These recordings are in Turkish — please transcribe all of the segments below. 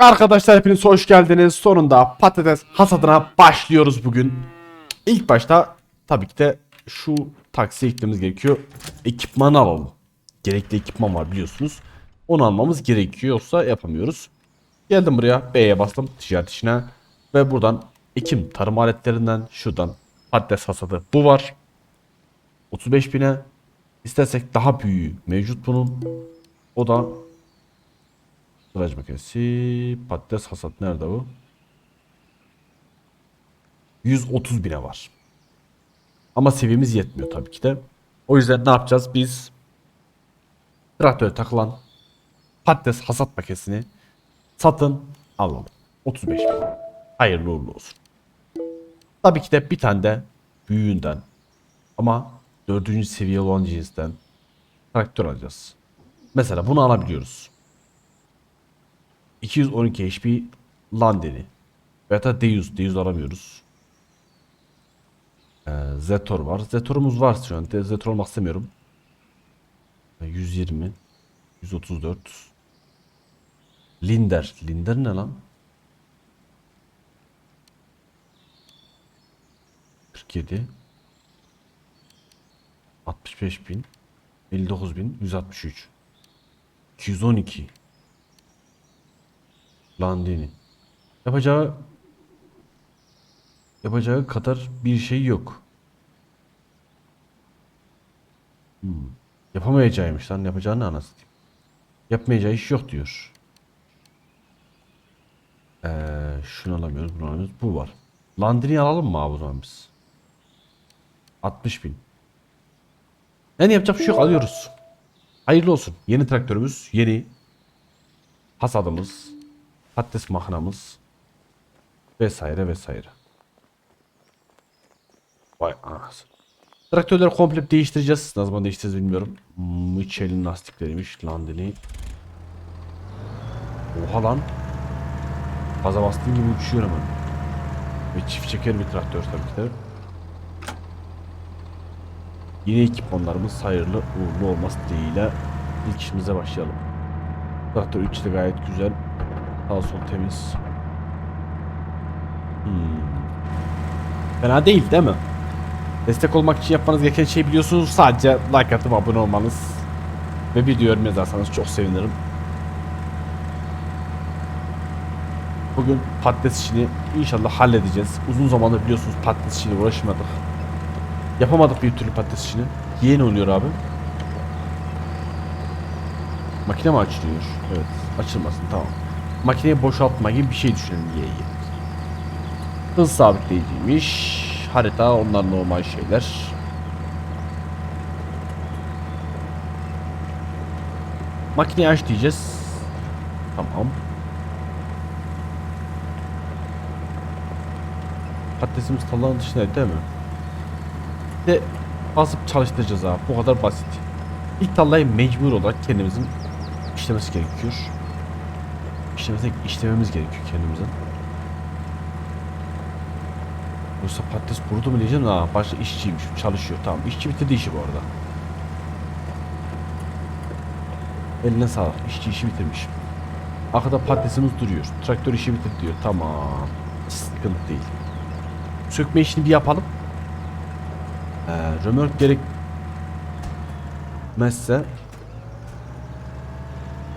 Arkadaşlar hepiniz hoş geldiniz. Sonunda patates hasadına başlıyoruz bugün. İlk başta tabii ki de şu taksiye gitmemiz gerekiyor. Ekipmanı alalım. Gerekli ekipman var biliyorsunuz. Onu almamız gerekiyor yoksa yapamıyoruz. Geldim buraya B'ye bastım ticaret işine. Ve buradan Ekim tarım aletlerinden şuradan patates hasadı bu var. 35 bine istersek daha büyüğü mevcut bunun. O da Tıraş makinesi. Patates hasat nerede bu? 130 bine var. Ama seviyemiz yetmiyor tabii ki de. O yüzden ne yapacağız? Biz traktöre takılan patates hasat makinesini satın alalım. 35 bin. Hayırlı uğurlu olsun. Tabii ki de bir tane de büyüğünden ama dördüncü seviye olan cinsten traktör alacağız. Mesela bunu alabiliyoruz. 212 HP Landeni. Veya da Deus. Deus aramıyoruz. Ee, Zetor var. Zetor'umuz var şu an. Zetor olmak istemiyorum. Ee, 120. 134. Linder. Linder ne lan? 47. 65 bin. 59 bin. 163. 212. Landini. Yapacağı yapacağı kadar bir şey yok. Hmm. Yapamayacağıymış lan. Yapacağını anasını. satayım. Yapmayacağı iş yok diyor. Ee, şunu alamıyoruz, bunu alamıyoruz. Bu var. Landini alalım mı abi o zaman biz? 60 bin. Yani yapacak bir şey yok. Alıyoruz. Hayırlı olsun. Yeni traktörümüz, yeni hasadımız, patates makinamız vesaire vesaire. Vay anasını. Traktörleri komple değiştireceğiz. Ne zaman değiştireceğiz bilmiyorum. Michelin lastikleriymiş. Landini. Oha lan. Gaza bastığın gibi uçuyor hemen. Ve çift çeker bir traktör tabii ki de. Yeni ekipmanlarımız hayırlı uğurlu olması dileğiyle ilk işimize başlayalım. Traktör içi de gayet güzel. Sağ sol temiz. Hmm. Fena değil değil mi? Destek olmak için yapmanız gereken şey biliyorsunuz sadece like atıp abone olmanız. Ve video yorum yazarsanız çok sevinirim. Bugün patates işini inşallah halledeceğiz. Uzun zamandır biliyorsunuz patates işiyle uğraşmadık. Yapamadık bir türlü patates işini. Yeni oluyor abi. Makine mi açılıyor? Evet. Açılmasın tamam. Makineyi boşaltma gibi bir şey düşünelim ye ye. Hız sabitleyiciymiş. Harita onlar normal şeyler. Makineyi aç diyeceğiz. Tamam. Patatesimiz talağın dışında değil mi? De basıp çalıştıracağız abi. Bu kadar basit. İlk tallayı mecbur olarak kendimizin işlemesi gerekiyor. İşlemesi, işlememiz gerekiyor kendimizin. Yoksa patates kurudu mu diyeceğim ha başta işçiymiş çalışıyor tamam işçi bitirdi işi bu arada. Eline sağlık işçi işi bitirmiş. Arkada patatesimiz duruyor. Traktör işi bitirdi diyor tamam. Sıkıntı değil. Sökme işini bir yapalım. Ee, römork gerekmezse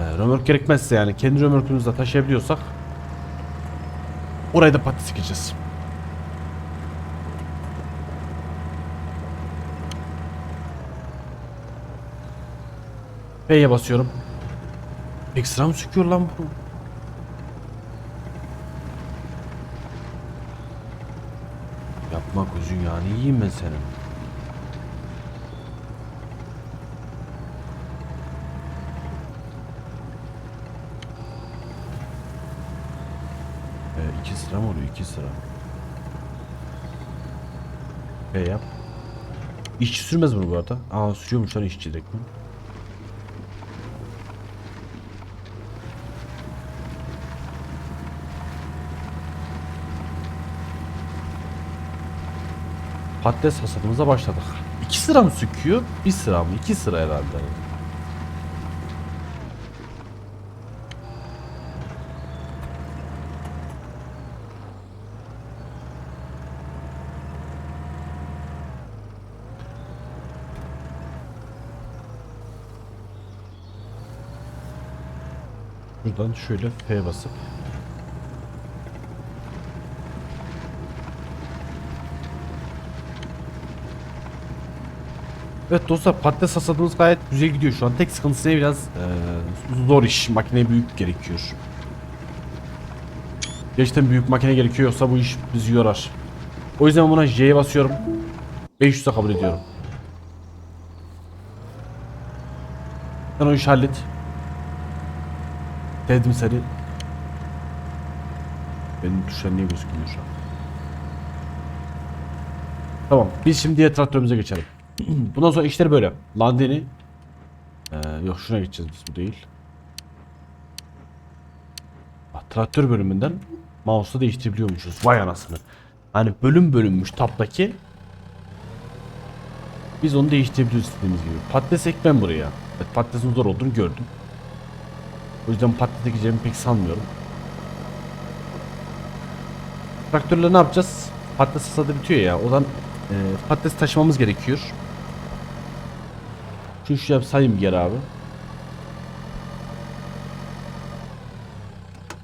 ee, römork gerekmezse yani kendi römorkümüzle taşıyabiliyorsak orayı da patates ekeceğiz. B'ye basıyorum. Ekstra mı söküyor lan bu? Yapma gözün yani yiyeyim ben senin. E, iki sıra mı oluyor? İki sıra. B yap. İşçi sürmez bunu bu arada. Aa sürüyormuş lan işçi direkt mi? Patates hasadımıza başladık. İki sıra mı söküyor? Bir sıra mı? İki sıra herhalde. Buradan şöyle F basıp Evet dostlar patates hasadımız gayet güzel gidiyor şu an. Tek sıkıntısı biraz eee, zor iş. Makine büyük gerekiyor. Gerçekten büyük makine gerekiyorsa bu iş bizi yorar. O yüzden buna J'ye basıyorum. 500'e kabul ediyorum. Sen o işi hallet. Sevdim seni. Benim tuşlar niye gözükmüyor şu an? Tamam. Biz şimdi diğer traktörümüze geçelim. Bundan sonra işler böyle. Landeni. Ee, yok şuna geçeceğiz biz bu değil. Bak, traktör bölümünden mouse'u değiştirebiliyormuşuz. Vay anasını. Hani bölüm bölünmüş taptaki. Biz onu değiştirebiliyoruz istediğimiz gibi. Patates ekmem buraya. Evet, patatesin zor olduğunu gördüm. O yüzden ekeceğimi pek sanmıyorum. Traktörle ne yapacağız? Patates hasadı bitiyor ya. Odan e, patates taşımamız gerekiyor. Şu şuraya bir sayayım geri abi.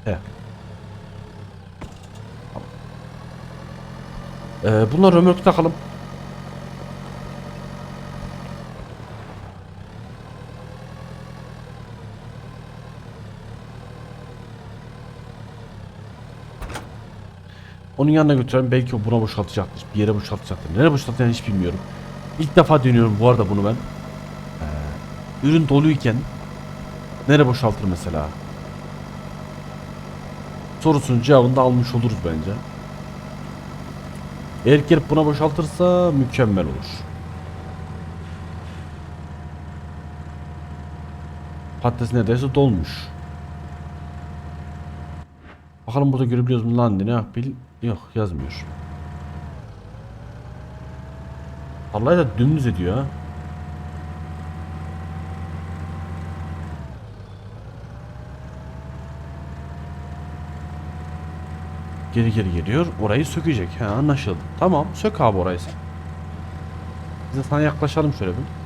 He. Ee, bunlar römork takalım. Onun yanına götürelim belki o buna boşaltacaktır. Bir yere boşaltacaktır. Nereye boşaltacağını hiç bilmiyorum. İlk defa dönüyorum bu arada bunu ben. Ee, ürün doluyken nereye boşaltır mesela? Sorusunun cevabını da almış oluruz bence. Eğer gelip buna boşaltırsa mükemmel olur. Patates neredeyse dolmuş. Bakalım burada görebiliyoruz mu lan ne bil yok yazmıyor. Vallahi da dümdüz ediyor. Geri geri geliyor. Orayı sökecek. He anlaşıldı. Tamam sök abi orayı sen. Biz de sana yaklaşalım şöyle bir.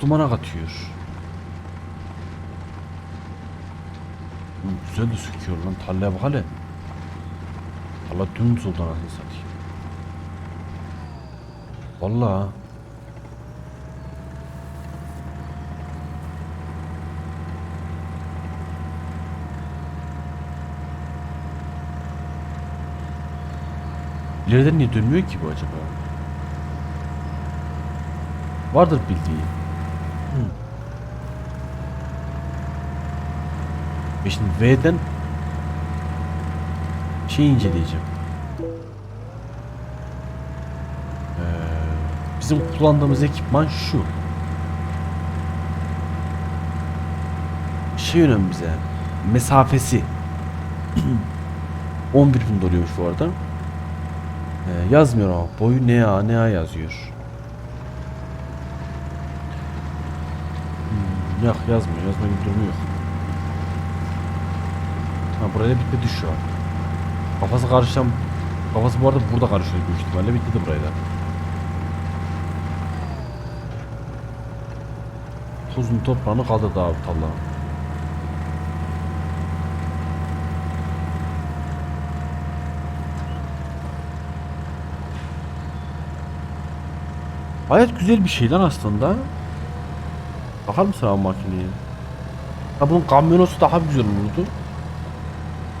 Dumana katıyor. Hı, güzel de söküyor lan. Tarlaya bak hele. Allah dümdüz oldu anasını satayım. Vallahi. İleriden niye dönmüyor ki bu acaba? Vardır bildiği. Ve şimdi V'den şey inceleyeceğim. Ee, bizim kullandığımız ekipman şu. Şey önemli bize. Mesafesi. 11 gün doluyormuş bu arada. Ee, yazmıyor ama boyu ne ya ne ya yazıyor. Hmm, yok yazmıyor. Yazma gibi durumu yok. Ha buraya bitti şu an. Kafası karışan Kafası bu arada burada karışıyor büyük ihtimalle bitti burayı da. Tozunu toprağını kaldırdı abi talla. Gayet güzel bir şey lan aslında. Bakar mısın abi makineye? Ha bunun kamyonosu daha güzel olurdu.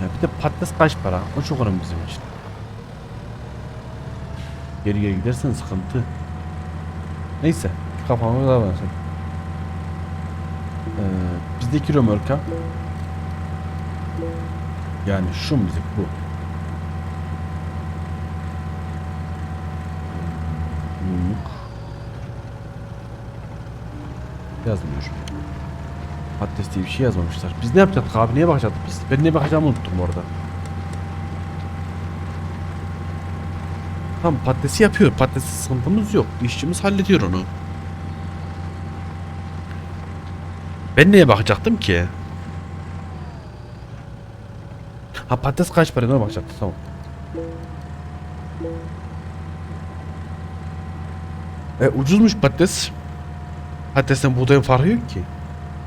Ya bir de patates kaç para? O çok önemli bizim için. Geri geri gidersen sıkıntı. Neyse. Kafama daha versin. Ee, bizdeki römorka yani şu müzik bu. Yazmıyor. Patates diye bir şey yazmamışlar. Biz ne yapacaktık abi? Neye bakacaktık biz? Ben neye bakacağımı unuttum orada. Tamam patatesi yapıyor. Patates sıkıntımız yok. İşçimiz hallediyor onu. Ben neye bakacaktım ki? Ha patates kaç para ona bakacaktı tamam. E ucuzmuş patates. Patatesten buğdayın farkı yok ki.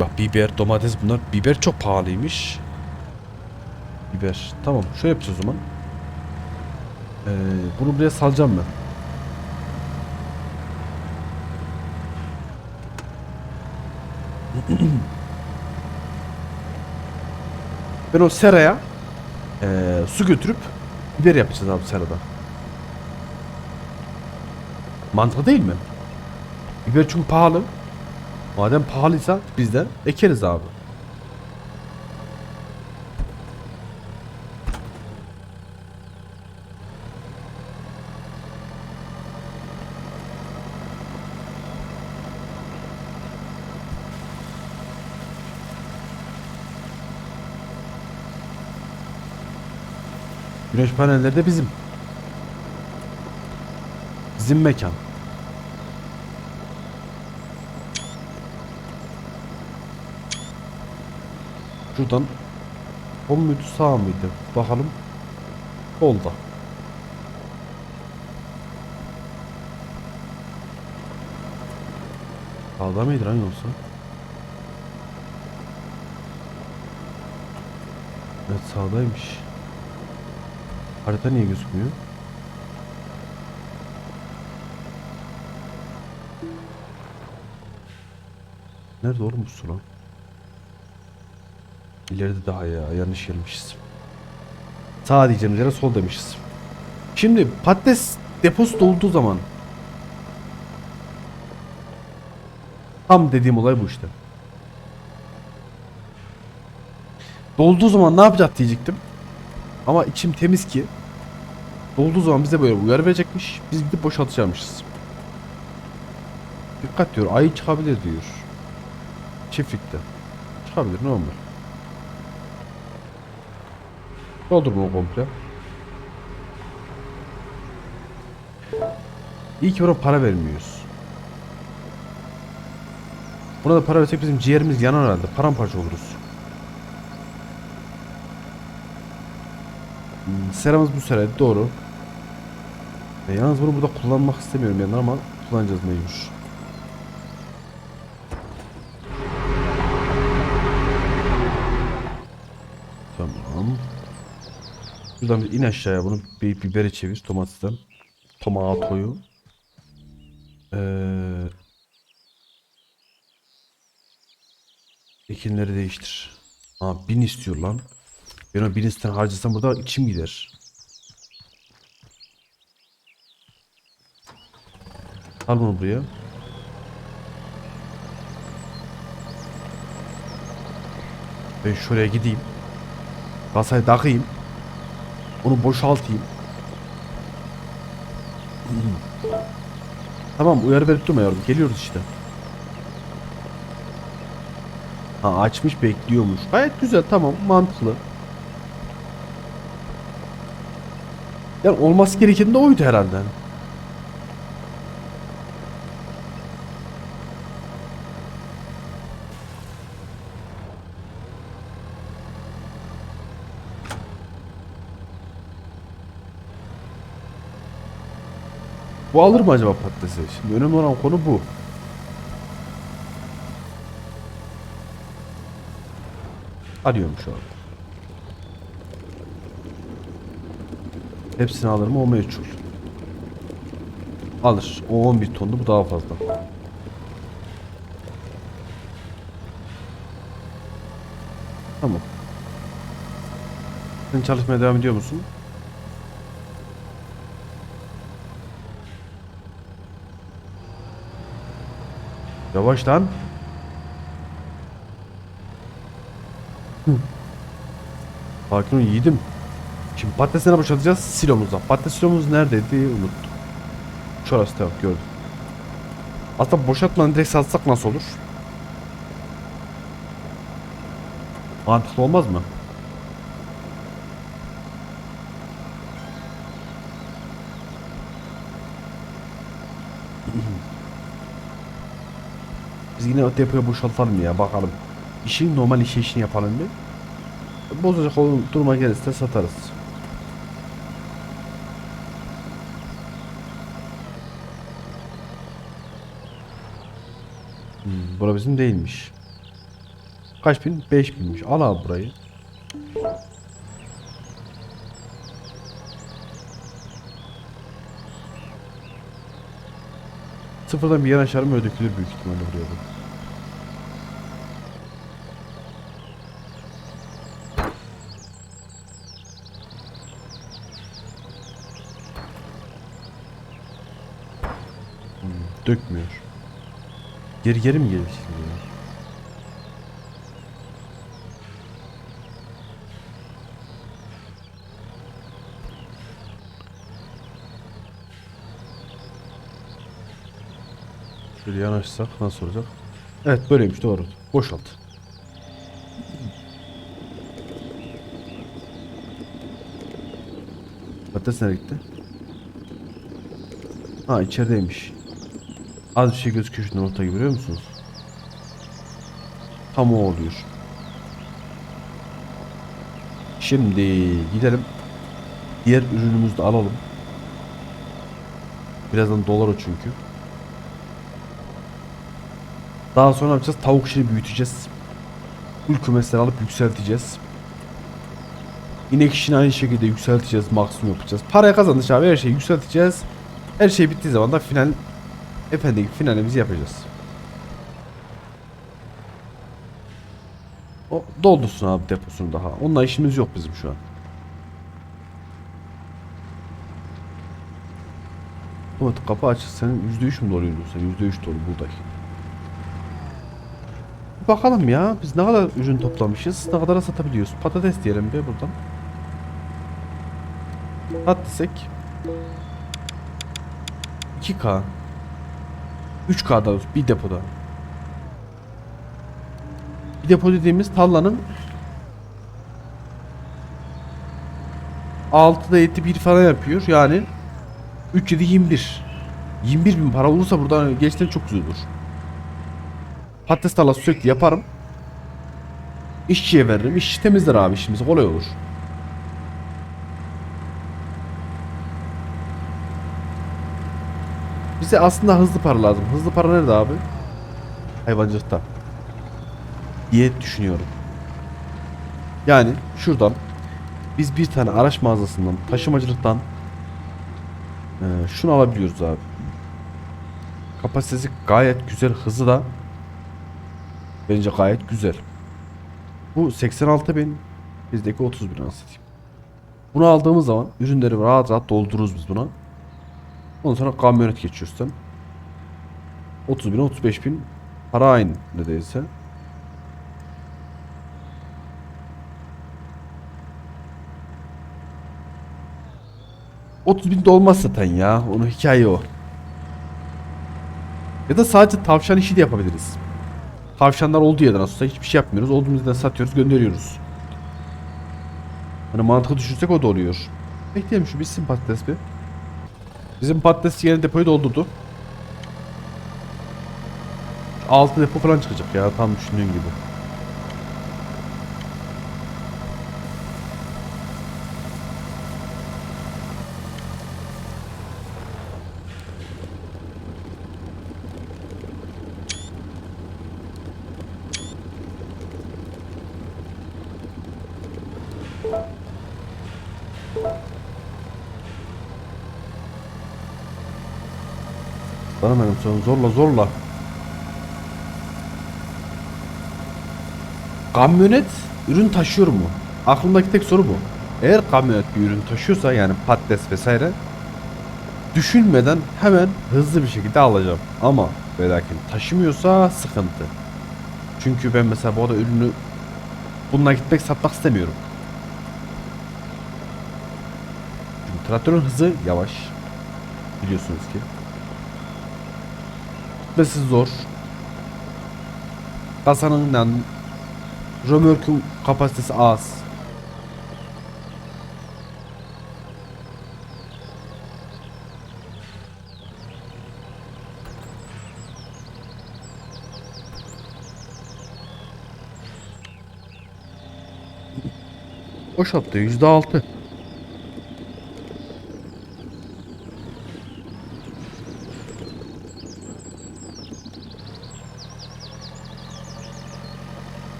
Bak biber, domates bunlar. Biber çok pahalıymış. Biber. Tamam şöyle yapacağız o zaman. Ee, bunu buraya salacağım ben. ben o seraya ee, su götürüp biber yapacağız abi serada. Mantıklı değil mi? Biber çünkü pahalı. Madem pahalıysa biz de ekeriz abi. Güneş panelleri de bizim. Bizim mekan. Şuradan Sol muydu sağ mıydı? Bakalım. Solda. Sağda mıydı lan yoksa? Evet sağdaymış. Harita niye gözükmüyor? Nerede oğlum bu su lan? İleride daha ya yanlış gelmişiz. Sağ diyeceğimiz yere sol demişiz. Şimdi patates deposu dolduğu zaman tam dediğim olay bu işte. Dolduğu zaman ne yapacak diyecektim. Ama içim temiz ki dolduğu zaman bize böyle uyarı verecekmiş. Biz gidip boşaltacakmışız. Dikkat diyor ayı çıkabilir diyor. Çiftlikte. Çıkabilir normal. Doldurma o komple. İyi ki ona para vermiyoruz. Buna da para versek bizim ciğerimiz yanar herhalde. Paramparça oluruz. Hmm, Seramız bu sera doğru. E, yalnız bunu burada kullanmak istemiyorum yani ama kullanacağız mecbur. Şuradan bir in aşağıya bunu bir biberi çevir domatesten. Tomatoyu. Ee, ekinleri değiştir. Aa bin istiyor lan. Ben o bin isten harcasam burada içim gider. Al bunu buraya. Ben şuraya gideyim. Kasayı takayım. Onu boşaltayım. tamam uyarı verip durma yavrum. Geliyoruz işte. Ha açmış bekliyormuş. Gayet güzel tamam mantıklı. Yani olması gereken de oydu herhalde. Bu alır mı acaba patatesi? Şimdi önemli olan konu bu. Arıyorum şu an. Hepsini alır mı o meçhul. Alır. O 11 tondu bu daha fazla. Tamam. Sen çalışmaya devam ediyor musun? Yavaş lan. Hı. Sakin ol yiğidim. Şimdi patatesine boşaltacağız silomuzda. Patates silomuz neredeydi unuttum. Şurası tamam gördüm. Aslında boşaltmadan direkt satsak nasıl olur? Mantıklı olmaz mı? Biz yine depoya boşaltalım ya bakalım. İşin normal işi işini yapalım bir. Bozacak olur duruma gelirse satarız. Hmm, bura bizim değilmiş. Kaç bin? 5 binmiş. Al abi burayı. Sıfırdan bir yanaşarım öyle dökülür büyük ihtimalle buraya da. Hmm, dökmüyor. Geri geri mi şimdi ya? Şöyle yanaşsak nasıl olacak? Evet böyleymiş doğru. Boşalt. Patates nereye gitti? Ha içerideymiş. Az bir şey gözüküyor şunun orta gibi görüyor musunuz? Tam o oluyor. Şimdi gidelim. Diğer ürünümüzü de alalım. Birazdan dolar o çünkü. Daha sonra yapacağız? Tavuk işini büyüteceğiz. Full kümesleri alıp yükselteceğiz. İnek işini aynı şekilde yükselteceğiz. Maksimum yapacağız. Paraya kazandık abi her şeyi yükselteceğiz. Her şey bittiği zaman da final efendim finalimizi yapacağız. O doldursun abi deposunu daha. Onunla işimiz yok bizim şu an. Otomatik kapı açık. Senin %3 mü doluyorsun sen? %3 dolu buradaki. Bakalım ya biz ne kadar ürün toplamışız, ne kadara satabiliyoruz. Patates diyelim bir buradan. At desek 2K 3K'da bir depoda. Bir depo dediğimiz tallanın 6'da 7 bir falan yapıyor yani 3 7 21 21 bin para olursa buradan gerçekten çok güzel olur. Patates tarlası sürekli yaparım. İşçiye veririm. İşçi temizler abi işimiz kolay olur. Bize aslında hızlı para lazım. Hızlı para nerede abi? Hayvancılıkta. Diye düşünüyorum. Yani şuradan biz bir tane araç mağazasından, taşımacılıktan eee, şunu alabiliyoruz abi. Kapasitesi gayet güzel, hızı da Bence gayet güzel. Bu 86 bin bizdeki 30 bin anlatayım. Bunu aldığımız zaman ürünleri rahat rahat doldururuz biz buna. Ondan sonra kamyonet geçiyoruz sen. 30 bin 35 bin para aynı neredeyse. ...30 bin de olmaz zaten ya. Onun hikaye o. Ya da sadece tavşan işi de yapabiliriz. Tavşanlar olduğu yerden aslında hiçbir şey yapmıyoruz. Olduğumuz yerden satıyoruz, gönderiyoruz. Hani mantıklı düşünsek o da oluyor. Bekleyelim şu bitsin patates bir. Bizim patates yeni depoyu doldurdu. Altı depo falan çıkacak ya tam düşündüğün gibi. Bana benim son zorla zorla. Kamyonet ürün taşıyor mu? Aklımdaki tek soru bu. Eğer kamyonet bir ürün taşıyorsa yani patates vesaire düşünmeden hemen hızlı bir şekilde alacağım. Ama ve lakin taşımıyorsa sıkıntı. Çünkü ben mesela bu arada ürünü bununla gitmek satmak istemiyorum. Çünkü traktörün hızı yavaş. Biliyorsunuz ki. Gitmesi zor. Kasanın yani römorkun kapasitesi az. Boşalttı yüzde altı.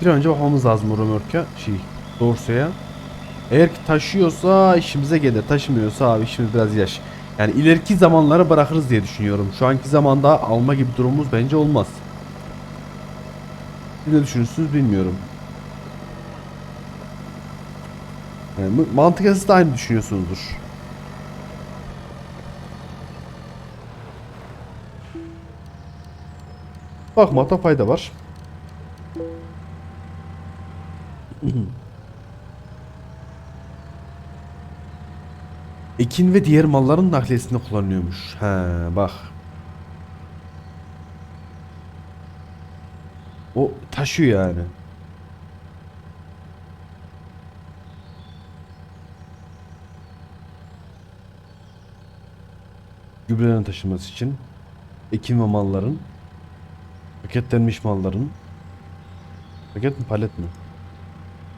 Bir an önce bakmamız lazım o römorka şey Dorse'ye. Eğer ki taşıyorsa işimize gelir. Taşımıyorsa abi işimiz biraz yaş. Yani ileriki zamanlara bırakırız diye düşünüyorum. Şu anki zamanda alma gibi durumumuz bence olmaz. Ne düşünürsünüz bilmiyorum. Yani mantıken siz de aynı düşünüyorsunuzdur. Bakmakta fayda var. Ekin ve diğer malların nakliyesinde kullanılıyormuş. He bak. O taşıyor yani. Gübrelerin taşınması için ekin ve malların paketlenmiş malların paket mi palet mi?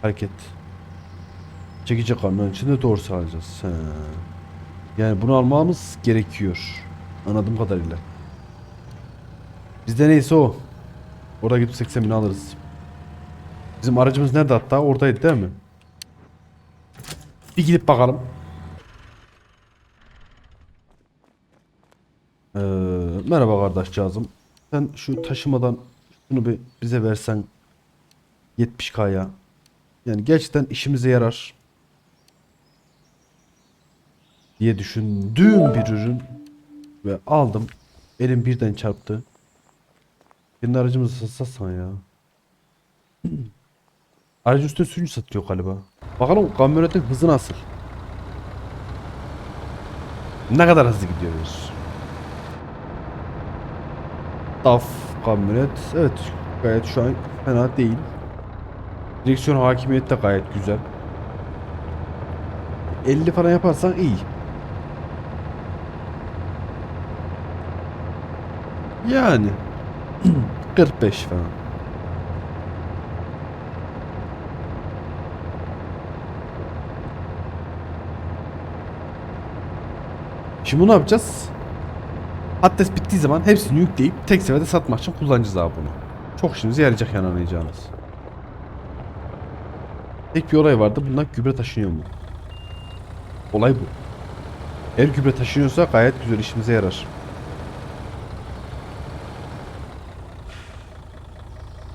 Paket. Çekici kamyon içinde doğru sağlayacağız. He. Yani bunu almamız gerekiyor. Anladığım kadarıyla. Bizde neyse o. Oraya gidip 80 bin alırız. Bizim aracımız nerede hatta? Oradaydı değil mi? Bir gidip bakalım. Ee, merhaba kardeşcağızım. Sen şu taşımadan şunu bir bize versen 70k'ya. Yani gerçekten işimize yarar diye düşündüğüm bir ürün ve aldım. Elim birden çarptı. Kendi aracımızı satsan ya. Aracın üstüne sürücü satıyor galiba. Bakalım kamyonetin hızı nasıl? Ne kadar hızlı gidiyoruz? DAF kamyonet. Evet gayet şu an fena değil. Direksiyon hakimiyeti de gayet güzel. 50 falan yaparsan iyi. Yani 45 falan. Şimdi bunu yapacağız? Patates bittiği zaman hepsini yükleyip tek seferde satmak için kullanacağız abi bunu. Çok işimize yarayacak yani anlayacağınız. Tek bir olay vardı. Bundan gübre taşınıyor mu? Olay bu. Eğer gübre taşınıyorsa gayet güzel işimize yarar.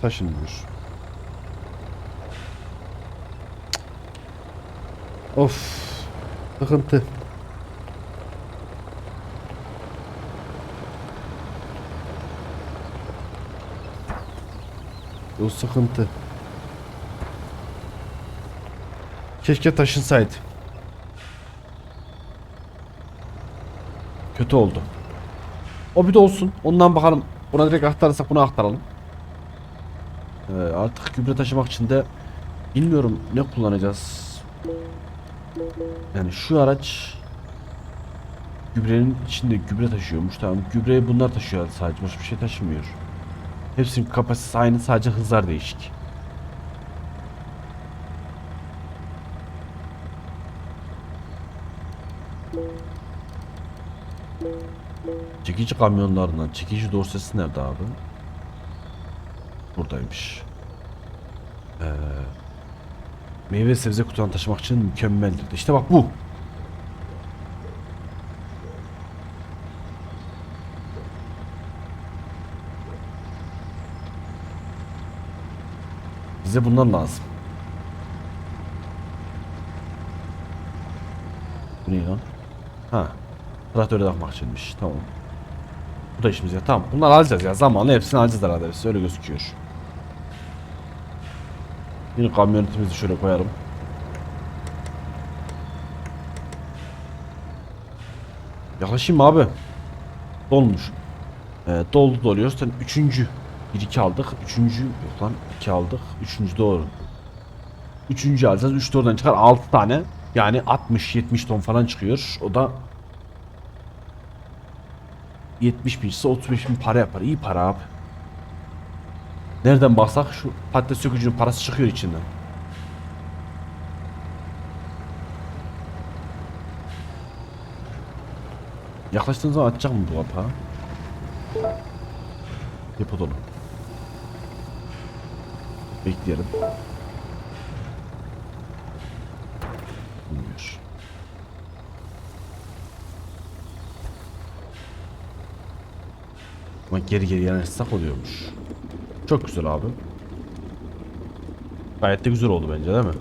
Taşınmıyor. Of. Sıkıntı. O sıkıntı. Keşke taşınsaydı. Kötü oldu. O bir de olsun. Ondan bakalım. Buna direkt aktarırsak bunu aktaralım. Ee, artık gübre taşımak için de bilmiyorum ne kullanacağız. Yani şu araç gübrenin içinde gübre taşıyormuş. Tamam gübreyi bunlar taşıyor sadece. Başka bir şey taşımıyor. Hepsinin kapasitesi aynı sadece hızlar değişik. Çekici kamyonlarından çekici dorsesi nerede abi? Buradaymış. Ee, meyve sebze kutudan taşımak için mükemmeldir. İşte bak bu. Bize bundan lazım. Bu ne lan? Ha. Traktöre takmak içinmiş. Tamam. Bu da işimize. Tamam. Bunları alacağız ya. Zamanla hepsini alacağız herhalde. Öyle gözüküyor. Yine kamyonetimizi şöyle koyalım. Yaklaşayım abi. Dolmuş. Ee, doldu doluyor. Sen üçüncü. Bir iki aldık. Üçüncü yok lan. iki aldık. Üçüncü doğru. Üçüncü alacağız. Üç de oradan çıkar. Altı tane. Yani 60-70 ton falan çıkıyor. O da 70 bin ise 35 bin para yapar. İyi para abi. Nereden baksak şu patates sökücünün parası çıkıyor içinden. Yaklaştığın zaman açacak mı bu kapağı? Depo dolu. Bekleyelim. Bulmuyor. Ama geri geri yanaşsak oluyormuş. Çok güzel abi. Gayet de güzel oldu bence değil mi?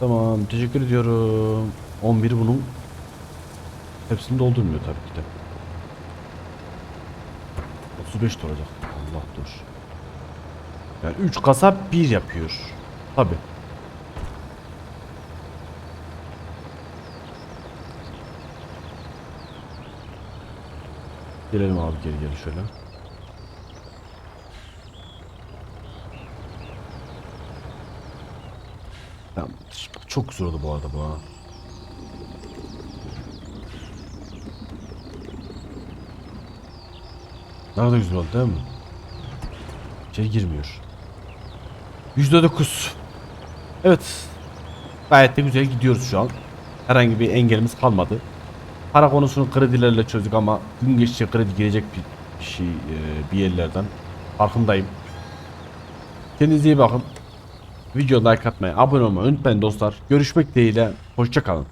Tamam teşekkür ediyorum. 11 bunun hepsini doldurmuyor tabii ki de. 35 de olacak. Allah dur. Yani 3 kasa 1 yapıyor. Tabi. Gelelim abi geri geri şöyle. Çok güzel oldu bu arada bu ha. Ne kadar güzel oldu değil mi? İçeri girmiyor. Yüzde dokuz. Evet. Gayet de güzel gidiyoruz şu an. Herhangi bir engelimiz kalmadı. Para konusunu kredilerle çözdük ama gün geçtikçe kredi gelecek bir, şey e, bir yerlerden. Farkındayım. Kendinize iyi bakın. Videoya like atmayı, abone olmayı unutmayın dostlar. Görüşmek dileğiyle. Hoşçakalın.